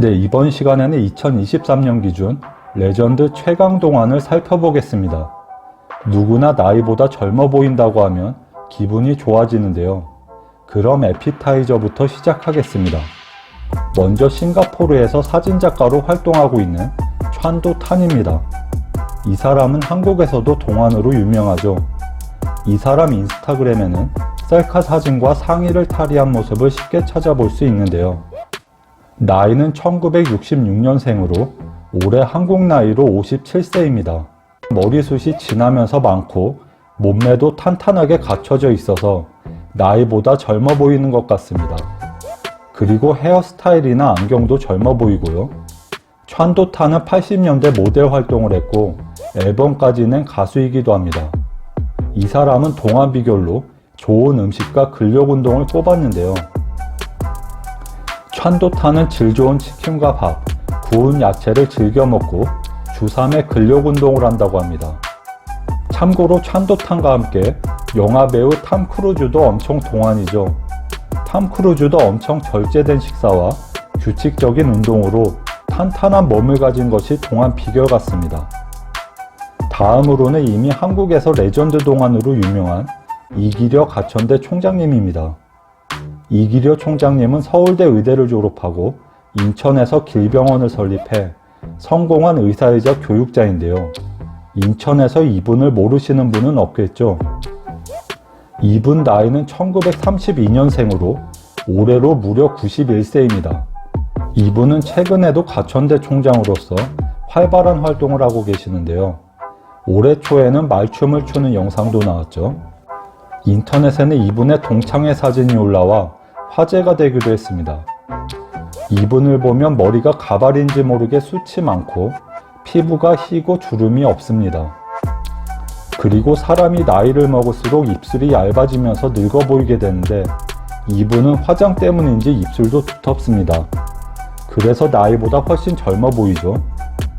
네, 이번 시간에는 2023년 기준 레전드 최강 동안을 살펴보겠습니다. 누구나 나이보다 젊어 보인다고 하면 기분이 좋아지는데요. 그럼 에피타이저부터 시작하겠습니다. 먼저 싱가포르에서 사진작가로 활동하고 있는 찬도 탄입니다. 이 사람은 한국에서도 동안으로 유명하죠. 이 사람 인스타그램에는 셀카 사진과 상의를 탈의한 모습을 쉽게 찾아볼 수 있는데요. 나이는 1966년생으로 올해 한국 나이로 57세입니다. 머리숱이 진하면서 많고 몸매도 탄탄하게 갖춰져 있어서 나이보다 젊어 보이는 것 같습니다. 그리고 헤어스타일이나 안경도 젊어 보이고요. 찬도타는 80년대 모델 활동을 했고 앨범까지 낸 가수이기도 합니다. 이 사람은 동안 비결로 좋은 음식과 근력 운동을 꼽았는데요. 찬도타는 질 좋은 치킨과 밥, 구운 야채를 즐겨 먹고 주3회 근력 운동을 한다고 합니다. 참고로 찬도탄과 함께 영화 배우 탐 크루즈도 엄청 동안이죠. 탐 크루즈도 엄청 절제된 식사와 규칙적인 운동으로 탄탄한 몸을 가진 것이 동안 비결 같습니다. 다음으로는 이미 한국에서 레전드 동안으로 유명한 이기려 가천대 총장님입니다. 이기려 총장님은 서울대 의대를 졸업하고 인천에서 길병원을 설립해 성공한 의사이자 교육자인데요. 인천에서 이분을 모르시는 분은 없겠죠. 이분 나이는 1932년생으로 올해로 무려 91세입니다. 이분은 최근에도 가천대 총장으로서 활발한 활동을 하고 계시는데요. 올해 초에는 말춤을 추는 영상도 나왔죠. 인터넷에는 이분의 동창회 사진이 올라와 화제가 되기도 했습니다. 이분을 보면 머리가 가발인지 모르게 숱이 많고 피부가 희고 주름이 없습니다. 그리고 사람이 나이를 먹을수록 입술이 얇아지면서 늙어 보이게 되는데 이분은 화장 때문인지 입술도 두텁습니다. 그래서 나이보다 훨씬 젊어 보이죠.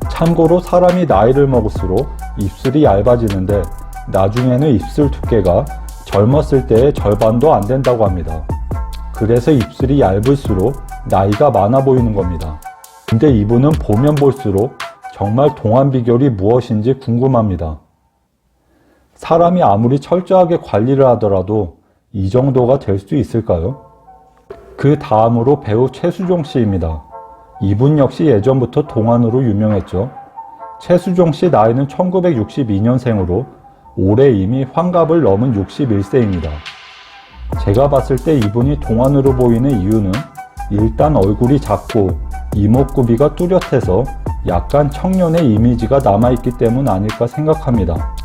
참고로 사람이 나이를 먹을수록 입술이 얇아지는데 나중에는 입술 두께가 젊었을 때의 절반도 안 된다고 합니다. 그래서 입술이 얇을수록 나이가 많아 보이는 겁니다. 근데 이분은 보면 볼수록 정말 동안 비결이 무엇인지 궁금합니다. 사람이 아무리 철저하게 관리를 하더라도 이 정도가 될 수 있을까요? 그 다음으로 배우 최수종 씨입니다. 이분 역시 예전부터 동안으로 유명했죠. 최수종 씨 나이는 1962년생으로 올해 이미 환갑을 넘은 61세입니다. 제가 봤을 때 이분이 동안으로 보이는 이유는 일단 얼굴이 작고 이목구비가 뚜렷해서 약간 청년의 이미지가 남아있기 때문 아닐까 생각합니다.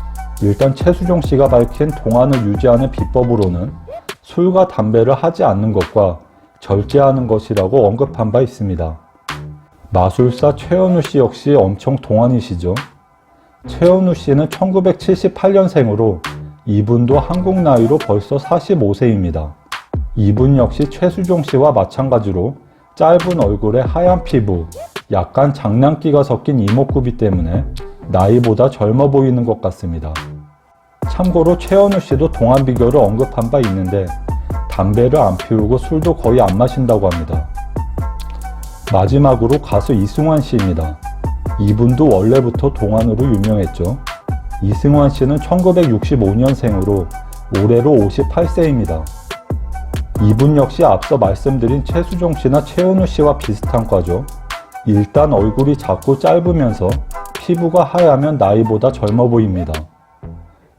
일단 최수종 씨가 밝힌 동안을 유지하는 비법으로는 술과 담배를 하지 않는 것과 절제하는 것이라고 언급한 바 있습니다. 마술사 최현우 씨 역시 엄청 동안이시죠? 최현우 씨는 1978년생으로 이분도 한국 나이로 벌써 45세입니다. 이분 역시 최수종 씨와 마찬가지로 짧은 얼굴에 하얀 피부, 약간 장난기가 섞인 이목구비 때문에 나이보다 젊어 보이는 것 같습니다. 참고로 최현우 씨도 동안 비결을 언급한 바 있는데 담배를 안 피우고 술도 거의 안 마신다고 합니다. 마지막으로 가수 이승환 씨입니다. 이분도 원래부터 동안으로 유명했죠. 이승환 씨는 1965년생으로 올해로 58세입니다. 이분 역시 앞서 말씀드린 최수종 씨나 최은우 씨와 비슷한 과죠. 일단 얼굴이 작고 짧으면서 피부가 하얗면 나이보다 젊어 보입니다.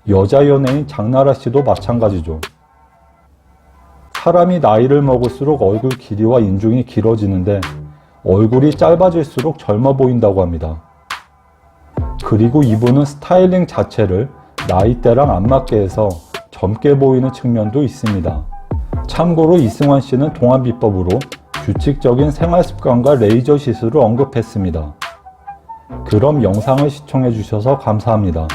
여자 연예인 장나라 씨도 마찬가지죠. 사람이 나이를 먹을수록 얼굴 길이와 인중이 길어지는데 얼굴이 짧아질수록 젊어 보인다고 합니다. 그리고 이분은 스타일링 자체를 나이대랑 안 맞게 해서 젊게 보이는 측면도 있습니다. 참고로 이승환 씨는 동안 비법으로 규칙적인 생활 습관과 레이저 시술을 언급했습니다. 그럼 영상을 시청해 주셔서 감사합니다.